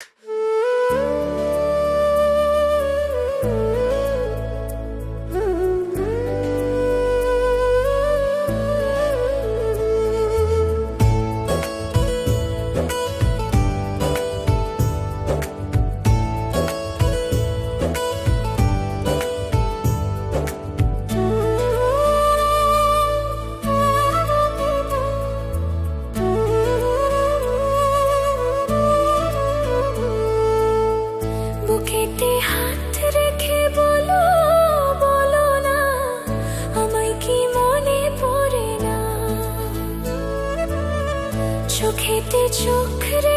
Mm-hmm. পাখিতে চোখ রে